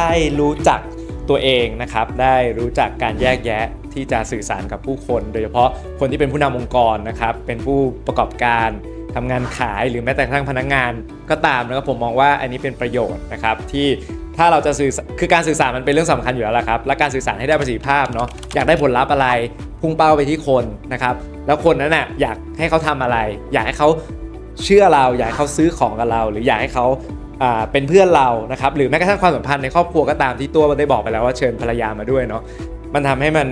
ได้รู้จักตัวเองนะครับ ได้รู้จักการแยกแยะที่จะสื่อสารกับผู้คน โดยเฉพาะคนที่เป็นผู้นำองค์กรนะครับ เป็นผู้ประกอบการทำงานขายหรือแม้แต่กระทั่งพนักงานก็ตามนะครับผมมองว่าอันนี้เป็นประโยชน์นะครับที่ถ้าเราจะสื่อคือการสื่อสารมันเป็นเรื่องสำคัญอยู่แล้วละครับ และการสื่อสารให้ได้ประสิทธิภาพเนาะอยากได้ผลลัพธ์อะไรพุ่งเป้าไปที่คนนะครับ แล้วคนนั้นน่ะอยากให้เขาทำอะไร อยากให้เขาเชื่อเรา อยากให้เขาซื้อของกับเรา หรืออยากให้เขา เป็นเพื่อนเรานะครับหรือแม้กระทั่งความสัมพันธ์ในครอบครัวก็ตามที่ตัวได้บอกไปแล้วว่าเชิญภรรยามาด้วยเนาะมันทำให้มัน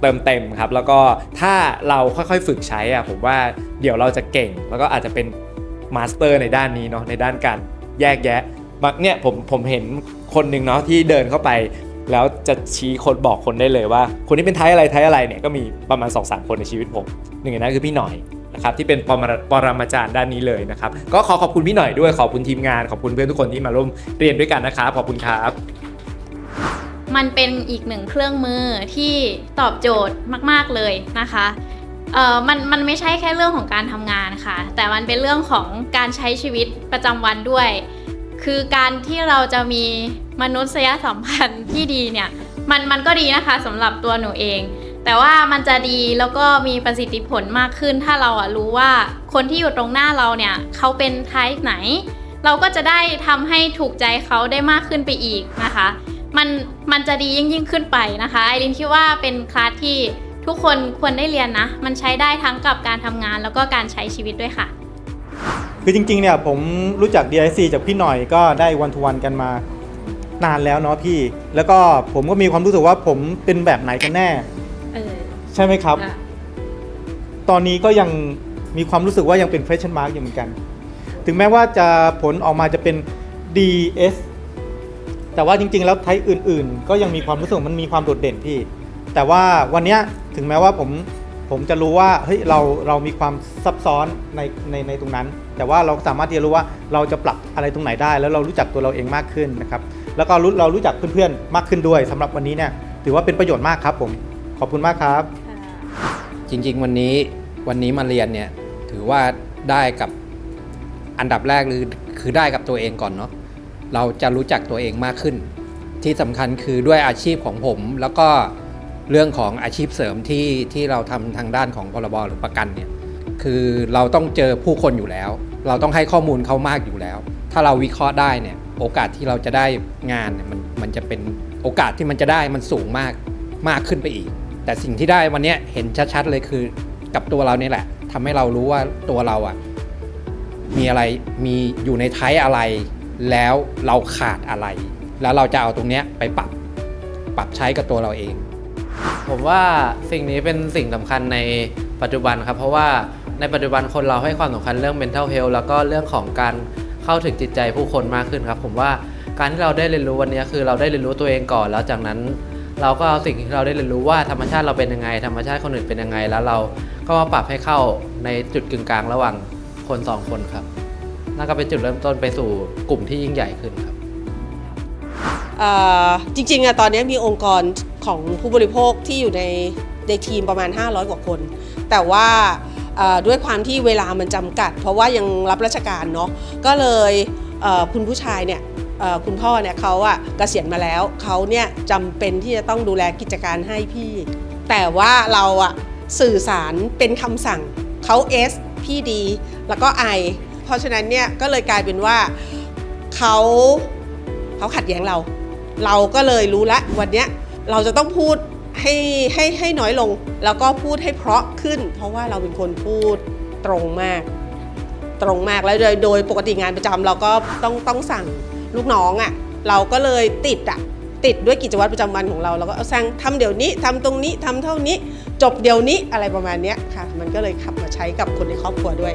เติมเต็มครับแล้วก็ถ้าเราค่อยๆฝึกใช้อะผมว่าเดี๋ยวเราจะเก่ง แล้วก็อาจจะเป็นมาสเตอร์ในด้านนี้เนาะในด้านการแยกแยะบางเนี่ยผมผมเห็นคนหนึ่งเนาะที่เดินเข้าไป แล้วจะชี้คนบอกคนได้เลยว่า คนที่เป็นไทยอะไรไทยอะไรเนี่ยก็มีประมาณ2อสคนในชีวิตผมหนึ่งในนั้นคือพี่หน่อย นะครับที่เป็นปรมาปรมาจารย์ด้านนี้เลยนะครับ ก็ขอขอบคุณพี่หน่อยด้วยขอบคุณทีมงานขอบคุณเพื่อนทุกคนที่มาร่วมเรียนด้วยกันนะครับขอบคุณครับ มันเป็นอีกหนึ่งเครื่องมือที่ตอบโจทย์มาก ๆเลยนะคะเออมันมันไม่ใช่แค่เรื่องของการทำงานค่ะ แต่มันเป็นเรื่องของการใช้ชีวิตประจำวันด้วย คือการที่เราจะมีมนุษยสัมพันธ์ที่ดีเนี่ย มันมันก็ดีนะคะสำหรับตัวหนูเอง แต่ว่ามันจะดีแล้วก็มีประสิทธิผลมากขึ้น ถ้าเราอะรู้ว่าคนที่อยู่ตรงหน้าเราเนี่ยเขาเป็นไทป์ไหน เราก็จะได้ทำให้ถูกใจเขาได้มากขึ้นไปอีกนะคะ มันมันจะดียิ่งยิ่งขึ้นไปนะคะไอรินคิดว่าเป็นคลาสที่ทุกคนควรได้เรียนนะ มันใช้ได้ทั้งกับการทำงานแล้วก็การใช้ชีวิตด้วยค่ะ คือจริงๆเนี่ยผมรู้จัก DIC จากพี่หน่อยก็ได้วันทุวันกันมานานแล้วเนาะพี่ แล้วก็ผมก็มีความรู้สึกว่าผมเป็นแบบไหนกันแน่ ใช่ไหมครับค่ะตอนนี้ก็ยังมีความรู้สึกว่ายังเป็น question mark อยู่เหมือนกัน ถึงแม้ว่าจะผลออกมาจะเป็น DS แต่ว่าจริง ๆ แล้วไทป์อื่น ๆ ก็ยังมีความรู้สึกว่ามันมีความโดดเด่นพี่ แต่ว่าวันเนี้ยถึงแม้ว่าผมผมจะรู้ว่าเฮ้ยเราเรามีความซับซ้อนในในในตรงนั้น แต่ว่าเราสามารถที่จะรู้ว่าเราจะปรับอะไรตรงไหนได้ แล้วเรารู้จักตัวเราเองมากขึ้นนะครับ แล้วก็รู้เรารู้จักเพื่อนๆมากขึ้นด้วยสำหรับวันนี้เนี่ยถือว่าเป็นประโยชน์มากครับผมขอบคุณมากครับ จริง ๆ วันนี้วันนี้มาเรียนเนี่ยถือว่าได้กับอันดับแรกหรือคือได้กับตัวเองก่อนเนาะเราจะรู้จักตัวเองมากขึ้น ที่สำคัญคือด้วยอาชีพของผม แล้วก็เรื่องของอาชีพเสริมที่ที่เราทำทางด้านของพรบหรือประกันเนี่ยคือเราต้องเจอผู้คนอยู่แล้ว เราต้องให้ข้อมูลเขามากอยู่แล้ว ถ้าเราวิเคราะห์ได้เนี่ยโอกาสที่เราจะได้งานเนี่ยมันมันจะเป็นโอกาสที่มันจะได้มันสูงมากมากขึ้นไปอีก แต่สิ่งที่ได้วันนี้เห็นชัดๆเลยคือกับตัวเราเนี่ยแหละทำให้เรารู้ว่าตัวเราอะมีอะไรมีอยู่ในไทยอะไร แล้วเราขาดอะไร แล้วเราจะเอาตรงเนี้ยไปปรับปรับใช้กับตัวเราเอง ผมว่าสิ่งนี้เป็นสิ่งสำคัญในปัจจุบันครับ เพราะว่าในปัจจุบันคนเราให้ความสำคัญเรื่อง mental health แล้วก็เรื่องของการเข้าถึงจิตใจผู้คนมากขึ้นครับ ผมว่าการที่เราได้เรียนรู้วันนี้คือเราได้เรียนรู้ตัวเองก่อนแล้วจากนั้น เราก็เอาสิ่งที่เราได้เรียนรู้ว่าธรรมชาติเราเป็นยังไง ธรรมชาติคนอื่นเป็นยังไง แล้วเราก็มาปรับให้เข้าในจุดกึ่งกลางระหว่างคนสองคนครับนั่นก็เป็นจุดเริ่มต้นไปสู่กลุ่มที่ยิ่งใหญ่ขึ้นครับจริงๆอะตอนนี้มีองค์กรของผู้บริโภคที่อยู่ในในทีมประมาณ 500 กว่าคน แต่ว่าด้วยความที่เวลามันจำกัด เพราะว่ายังรับราชการเนาะก็เลยคุณผู้ชายเนี่ย คุณพ่อเนี่ยเขาอะเกษียณมาแล้วเขาเนี่ยจำเป็นที่จะต้องดูแลกิจการให้พี่ แต่ว่าเราอะสื่อสารเป็นคำสั่งเขา S พี่ดี แล้วก็ I เพราะฉะนั้นเนี่ยก็เลยกลายเป็นว่าเขาเขาขัดแย้งเรา เราก็เลยรู้ละวันเนี้ยเราจะต้องพูดให้ให้ให้น้อยลง แล้วก็พูดให้เพราะขึ้น เพราะว่าเราเป็นคนพูดตรงมาก ตรงมากแล้วโดยโดยปกติงานประจำเราก็ต้องต้องสั่ง ลูกน้องอะ่ะเราก็เลยติดอะ่ะติดด้วยกิจวัตรประจำวันของเราเราก็เอาสั่งทำเดี๋ยวนี้ทำตรงนี้ทำเท่านี้ จบเดี๋ยวนี้อะไรประมาณนี้ค่ะ มันก็เลยขับมาใช้กับคนในครอบครัวด้วย